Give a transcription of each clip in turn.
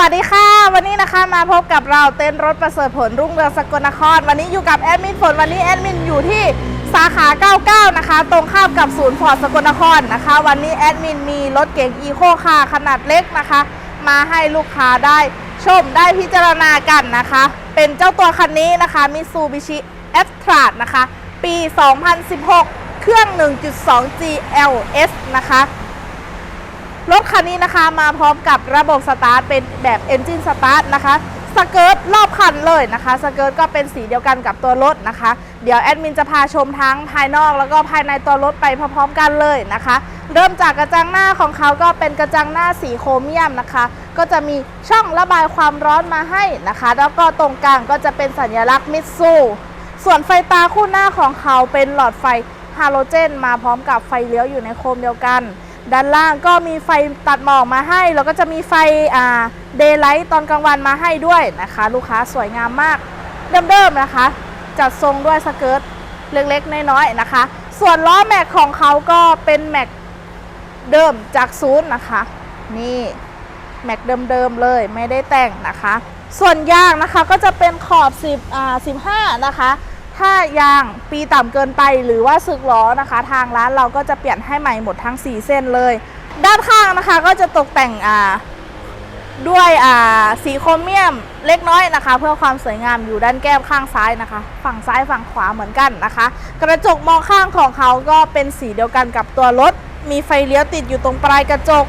วัสดีค่ะ วันนี้นะคะมาพบกับเราเต้นรถประเสริฐผลรุ่งเรืองสกลนคร วันนี้อยู่กับแอดมินฝนวันนี้แอดมินอยู่ที่สาขา 99 นะคะ ตรงข้ามกับศูนย์ฟอร์ดสกลนครนะคะ วันนี้แอดมินมีรถเก๋งอีโคคาร์ขนาดเล็กนะคะ มาให้ลูกค้าได้ชมได้พิจารณากันนะคะ เป็นเจ้าตัวคันนี้นะคะมิซูบิชิแอสตราดนะคะ ปี 2016 เครื่อง 1.2 GLS นะคะ รถคันนี้นะคะมาพร้อมกับระบบสตาร์ทเป็นแบบ Engine Start นะคะสเกิร์ตรอบคันเลยนะคะสเกิร์ตก็เป็นสีเดียวกันกับตัวรถนะคะ เดี๋ยวแอดมินจะพาชมทั้งภายนอกแล้วก็ภายในตัวรถไปพร้อมๆกันเลยนะคะ เริ่มจากกระจังหน้าของเขาก็เป็นกระจังหน้าสีโครเมียมนะคะ ก็จะมีช่องระบายความร้อนมาให้นะคะ แล้วก็ตรงกลางก็จะเป็นสัญลักษณ์มิตซูส่วนไฟตาคู่หน้าของเขาเป็นหลอดไฟฮาโลเจน มาพร้อมกับไฟเลี้ยวอยู่ในโคมเดียวกัน ด้านล่างก็มีไฟตัดหมอกมาให้ แล้วก็จะมีไฟอ่าเดย์ไลท์ตอนกลางวันมาให้ด้วยนะคะ ลูกค้าสวยงามมากเดิมๆนะคะ จัดทรงด้วยสเกิร์ตเล็กๆ น้อยๆนะคะ ส่วนล้อแม็กของเขาก็เป็นแม็กเดิมจากศูนย์นะคะ นี่แม็กเดิมๆเลยไม่ได้แต่งนะคะ ส่วนยางนะคะก็จะเป็นขอบ10อ่า15 นะคะ ถ้ายางปีต่ำเกินไปหรือว่าสึกล้อนะคะ ทางร้านเราก็จะเปลี่ยนให้ใหม่หมดทั้ง 4 เส้นเลย ด้านข้างนะคะก็จะตกแต่งด้วยสีโครเมียมเล็กน้อยนะคะ เพื่อความสวยงามอยู่ด้านแก้มข้างซ้ายนะคะ ฝั่งซ้ายฝั่งขวาเหมือนกันนะคะ กระจกมองข้างของเขาก็เป็นสีเดียวกันกับตัวรถ มีไฟเลี้ยวติดอยู่ตรงปลายกระจก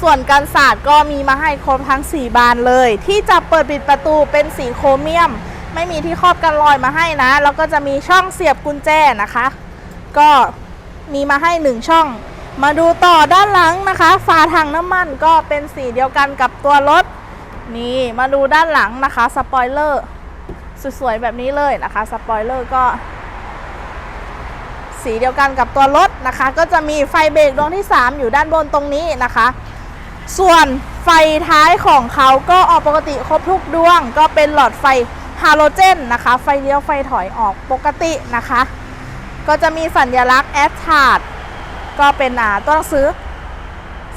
ส่วนกันศาสตร์ก็มีมาให้ครบทั้ง 4 บานเลย ที่จะเปิดปิดประตูเป็นสีโครเมียม ไม่มีที่ครอบกันรอยมาให้นะ แล้วก็จะมีช่องเสียบกุญแจนะคะ ก็มีมาให้1ช่อง มาดูต่อด้านหลังนะคะ ฝาถังน้ำมันก็เป็นสีเดียวกันกับตัวรถ นี่มาดูด้านหลังนะคะ สปอยเลอร์สวยๆแบบนี้เลยนะคะ สปอยเลอร์ก็ สีเดียวกันกับตัวรถนะคะ ก็จะมีไฟเบรกดวงที่ 3 อยู่ด้านบนตรงนี้นะคะ ส่วนไฟท้ายของเขาก็ออกปกติครบทุกดวง ก็เป็นหลอดไฟ ฮาโลเจนนะคะ ไฟเลี้ยวไฟถอยออกปกตินะคะ ก็จะมีสัญลักษณ์แอสชาร์ดก็เป็นอ่าตัวหนังสือ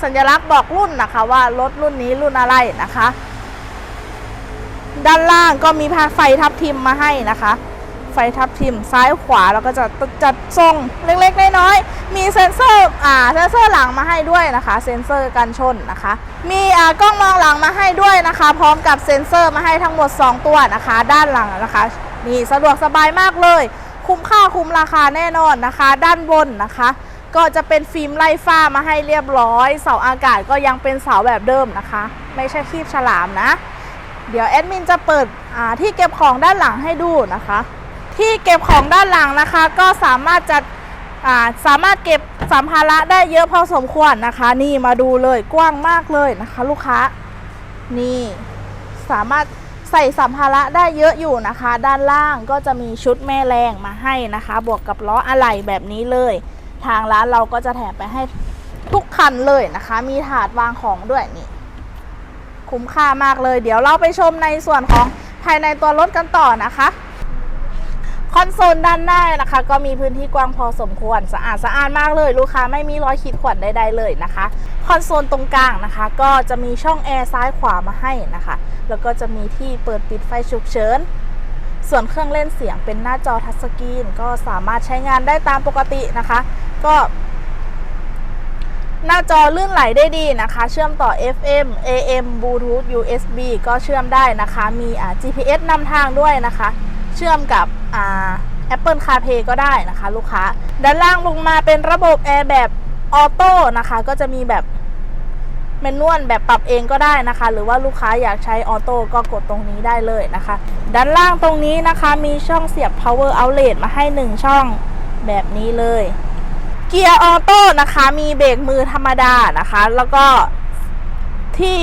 สัญลักษณ์บอกรุ่นนะคะว่ารถรุ่นนี้รุ่นอะไรนะคะ ด้านล่างก็มีพาไฟทับทิมมาให้นะคะ ไฟทับทิมซ้ายขวาแล้วก็จะจัดทรงเล็กๆน้อยๆมีเซ็นเซอร์อ่าเซ็นเซอร์หลังมาให้ด้วยนะคะ เซ็นเซอร์กันชนนะคะ มีอ่ากล้องมองหลังมาให้ด้วยนะคะ พร้อมกับเซ็นเซอร์มาให้ทั้งหมด 2 ตัวนะคะ ด้านหลังนะคะนี่สะดวกสบายมากเลย คุ้มค่าคุ้มราคาแน่นอนนะคะ ด้านบนนะคะ ก็จะเป็นฟิล์มไล่ฟ้ามาให้เรียบร้อย เสาอากาศก็ยังเป็นเสาแบบเดิมนะคะ ไม่ใช่คีบฉลามนะ เดี๋ยวแอดมินจะเปิดที่เก็บของด้านหลังให้ดูนะคะ ที่เก็บของด้านหลังนะคะ ก็สามารถจะสามารถเก็บสัมภาระได้เยอะพอสมควรนะคะ นี่มาดูเลยกว้างมากเลยนะคะ ลูกค้านี่สามารถใส่สัมภาระได้เยอะอยู่นะคะ ด้านล่างก็จะมีชุดแม่แรงมาให้นะคะ บวกกับล้ออะไหล่แบบนี้เลย ทางร้านเราก็จะแถมไปให้ทุกคันเลยนะคะ มีถาดวางของด้วยนี่ คุ้มค่ามากเลย เดี๋ยวเราไปชมในส่วนของภายในตัวรถกันต่อนะคะ คอนโซลด้านหน้านะคะ ก็มีพื้นที่กว้างพอสมควรสะอาดสะอาดมากเลย ลูกค้าไม่มีรอยขีดข่วนใดๆเลยนะคะ คอนโซลตรงกลางนะคะ ก็จะมีช่องแอร์ซ้ายขวามาให้นะคะ แล้วก็จะมีที่เปิดปิดไฟฉุกเฉินส่วนเครื่องเล่นเสียงเป็นหน้าจอทัชสกรีนก็สามารถใช้งานได้ตามปกตินะคะ ก็หน้าจอลื่นไหลได้ดีนะคะ เชื่อมต่อ FM AM Bluetooth USB ก็เชื่อมได้นะคะ มีอ่า GPS นำทางด้วยนะคะ เชื่อมกับอ่า Apple CarPlay ก็ได้นะคะ ลูกค้า ด้านล่างลงมาเป็นระบบแอร์แบบออโต้นะคะ ก็จะมีแบบเมนวลแบบปรับเองก็ได้นะคะ หรือว่าลูกค้าอยากใช้ออโต้ก็กดตรงนี้ได้เลยนะคะ ด้านล่างตรงนี้นะคะมีช่องเสียบ power outlet มาให้ 1 ช่องแบบนี้เลย เกียร์ออโต้นะคะ มีเบรกมือธรรมดานะคะ แล้วก็ที่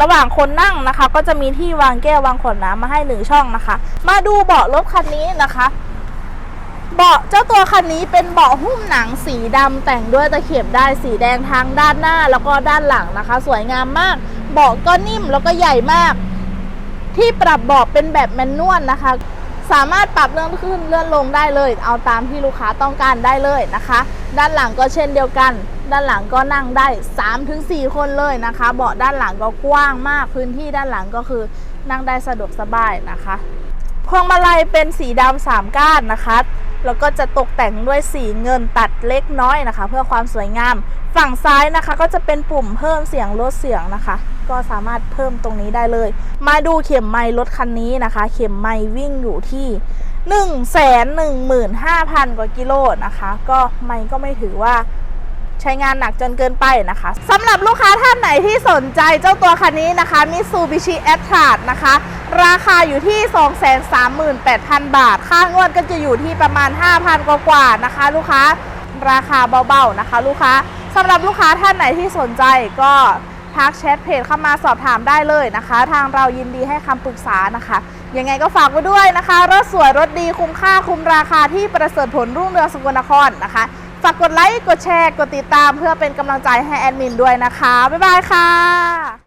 ระหว่างคนนั่งนะคะ ก็จะมีที่วางแก้ววางขวดน้ำมาให้หนึ่งช่องนะคะ มาดูเบาะรถคันนี้นะคะ เบาะเจ้าตัวคันนี้เป็นเบาะหุ้มหนังสีดำแต่งด้วยตะเข็บได้สีแดงทั้งด้านหน้าแล้วก็ด้านหลังนะคะ สวยงามมาก เบาะก็นิ่มแล้วก็ใหญ่มาก ที่ปรับเบาะเป็นแบบแมนนวลนะคะ สามารถปรับเลื่อนขึ้นเลื่อนลงได้เลย เอาตามที่ลูกค้าต้องการได้เลยนะคะ ด้านหลังก็เช่นเดียวกัน ด้านหลังก็นั่งได้ 3-4 คนเลยนะคะ เบาะด้านหลังก็กว้างมากพื้นที่ด้านหลังก็คือนั่งได้สะดวกสบายนะคะพวงมาลัยเป็นสีดำสามก้านนะคะแล้วก็จะตกแต่งด้วยสีเงินตัดเล็กน้อยนะคะ เพื่อความสวยงาม ฝั่งซ้ายนะคะก็จะเป็นปุ่มเพิ่มเสียงลดเสียงนะคะ ก็สามารถเพิ่มตรงนี้ได้เลย มาดูเข็มไมล์รถคันนี้นะคะ เข็มไมล์วิ่งอยู่ที่1 1 5 0 0 0กว่ากิโลนะคะ ก็ไมล์ก็ไม่ถือว่าใช้งานหนักจนเกินไปนะคะสำหรับลูกค้าท่านไหนที่สนใจเจ้าตัวคันนี้นะคะ Mitsubishi a t r a นะคะ ราคาอยู่ที่ 238,000 บาท ค่างวดก็จะอยู่ที่ประมาณ 5,000 กว่าๆนะคะ ลูกค้าราคาเบาๆนะคะ ลูกค้าสำหรับลูกค้าท่านไหนที่สนใจก็ ทักแชทเพจเข้ามาสอบถามได้เลยนะคะ ทางเรายินดีให้คำปรึกษานะคะยังไงก็ฝากไว้ด้วยนะคะ รถสวยรถดีคุ้มค่าคุ้มราคาที่ประเสริฐผลรุ่งเรืองสกลนครนะคะ ฝากกดไลค์ กดแชร์ กดติดตามเพื่อเป็นกำลังใจให้แอดมินด้วยนะคะ บ๊ายบายค่ะ